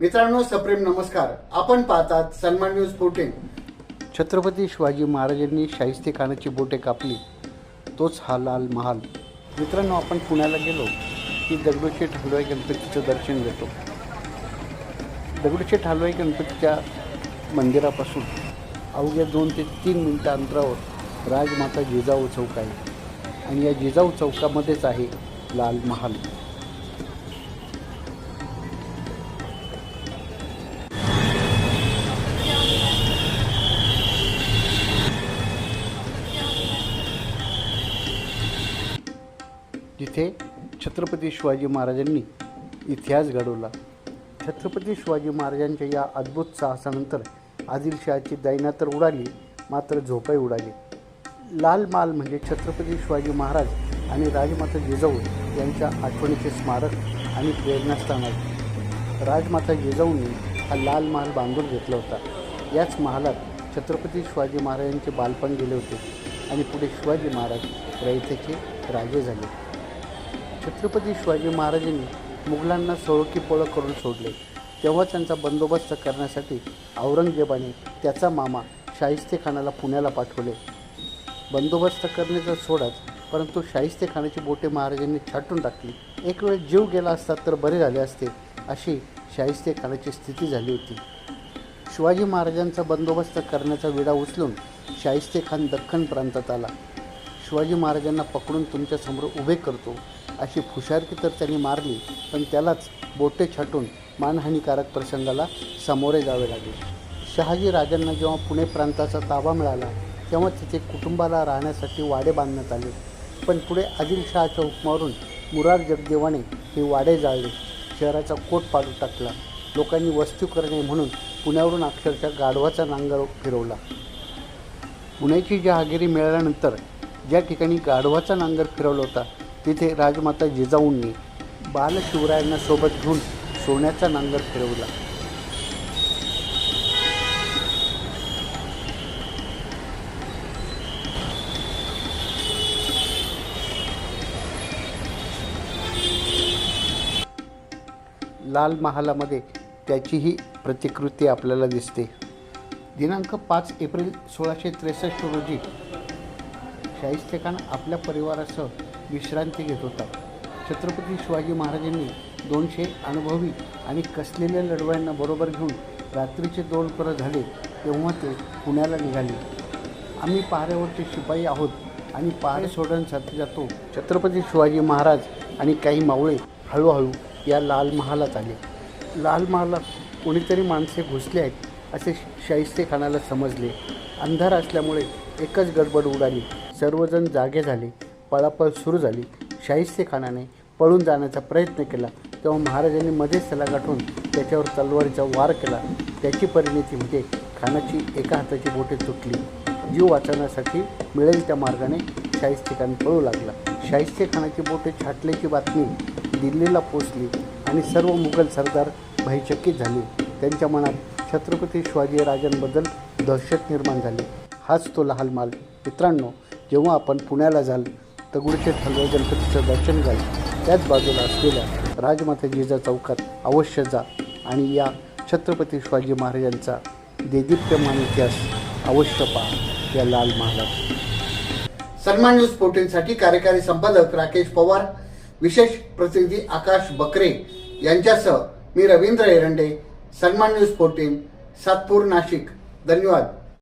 मित्रांनो सप्रेम नमस्कार. आपण पाहतात सन्मान न्यूज फोर्टीन छत्रपती शिवाजी महाराजांनी शाहिस्ते खानाची बोटे कापली. तोच हा लाल महाल. मित्रांनो आपण पुण्याला गेलो की दगडूशेठ हलवाई गणपतीचं दर्शन घेतो. दगडूशेठ हलवाई गणपतीच्या मंदिरापासून अवघ्या दोन ते तीन मिनटं अंतरावर राजमाता जिजाऊ चौक आहे. आणि या जिजाऊ चौकामध्येच आहे लाल महाल. जिथे छत्रपती शिवाजी महाराजांनी इतिहास घडवला. छत्रपती शिवाजी महाराजांच्या या अद्भुत साहसानंतर आदिलशहाची दैना तर उडाली मात्र झोपही उडाली. लाल माल म्हणजे छत्रपती शिवाजी महाराज आणि राजमाता जिजाऊ यांच्या आठवणीचे स्मारक आणि प्रेरणास्थान आहे. राजमाता जिजाऊंनी हा लाल महाल बांधून घेतला होता. याच महालात छत्रपती शिवाजी महाराजांचे बालपण गेले होते आणि पुढे शिवाजी महाराज रयतेचे राजे झाले. छत्रपती शिवाजी महाराजांनी मुघलांना सोळकी पोळं करून सोडले. तेव्हा त्यांचा बंदोबस्त करण्यासाठी औरंगजेबाने त्याचा मामा शाहिस्तेखानाला पुण्याला पाठवले. बंदोबस्त करण्याचं सोडच परंतु शाहिस्तेखानाची बोटे महाराजांनी छाटून टाकली. एक वेळ जीव गेला असता तर बरे झाले असते अशी शाहिस्तेखानाची स्थिती झाली होती. शिवाजी महाराजांचा बंदोबस्त करण्याचा विडा उचलून शाहिस्तेखान दख्खन प्रांतात आला. शिवाजी महाराजांना पकडून तुमच्यासमोर उभे करतो अशी फुशारकी तर त्यांनी मारली पण त्यालाच बोटे छाटून मानहानिकारक प्रसंगाला सामोरे जावे लागले. शहाजी राजांना जेव्हा पुणे प्रांताचा ताबा मिळाला तेव्हा तिथे कुटुंबाला राहण्यासाठी वाडे बांधण्यात आले. पण पुढे आदिलशहाच्या हुकमावरून मुरार जगदेवाने हे वाडे जाळले शहराचा कोट पाडू टाकला. लोकांनी वस्तू करणे म्हणून पुण्यावरून अक्षरशः गाढवाचा नांगर फिरवला. पुण्याची जहागिरी मिळाल्यानंतर ज्या ठिकाणी गाढवाचा नांगर फिरवला होता तिथे राजमाता जिजाऊंनी बालशिवरायांना सोबत घेऊन सोन्याचा नांगर फिरवला. लाल महालामध्ये त्याचीही प्रतिकृती आपल्याला दिसते. दिनांक पाच एप्रिल सोळाशे त्रेसष्ट रोजी शाहिस्ते खान आपल्या परिवारासह विश्रांती घेत होता छत्रपती शिवाजी महाराजांनी दोनशे अनुभवी आणि कसलेल्या लढवयांना बरोबर घेऊन रात्रीचे दोन परत झाले तेव्हा ते पुण्याला निघाले. आम्ही पहाऱ्यावरचे शिपाई आहोत आणि पहारे सोडण्यासाठी जातो. छत्रपती शिवाजी महाराज आणि काही मावळे हळूहळू या लाल महालात आले. लाल महालात कोणीतरी माणसे घुसले आहेत असे शाहिस्ते खानाला समजले. अंधार असल्यामुळे एकच गडबड उडाली. सर्वजण जागे झाले. पळापळ सुरू झाली. शाहिस्तेखानाने पळून जाण्याचा प्रयत्न केला. तेव्हा महाराजांनी मध्येच त्याला गाठून त्याच्यावर तलवारीचा वार केला. त्याची परिणती म्हणजे खानाची एका हाताची बोटे तुटली. जीव वाचवण्यासाठी मिळेल त्या मार्गाने शाहिस्तेखान पळू लागला. शाहिस्तेखानाची बोटे छाटल्याची बातमी दिल्लीला पोचली आणि सर्व मुघल सरदार भयचकित झाले. त्यांच्या मनात छत्रपती शिवाजी राजांबद्दल दहशत निर्माण झाली. हाच तो लहान माल. मित्रांनो जेव्हा आपण पुण्याला जाल दगडूशेठ हलवाई गणपतीचं दर्शन घ्याल त्याच बाजूला असलेल्या राजमाता जिजा चौकात अवश्य जा आणि या छत्रपती शिवाजी महाराजांचा देदीप्यमान इतिहास अवश्य पहा या लाल महालात सन्मान न्यूज फोर्टीनसाठी कार्यकारी संपादक राकेश पवार विशेष प्रतिनिधी आकाश बकरे यांच्यासह मी रवींद्र एरंडे सन्मान न्यूज फोर्टीन सातपूर नाशिक. धन्यवाद.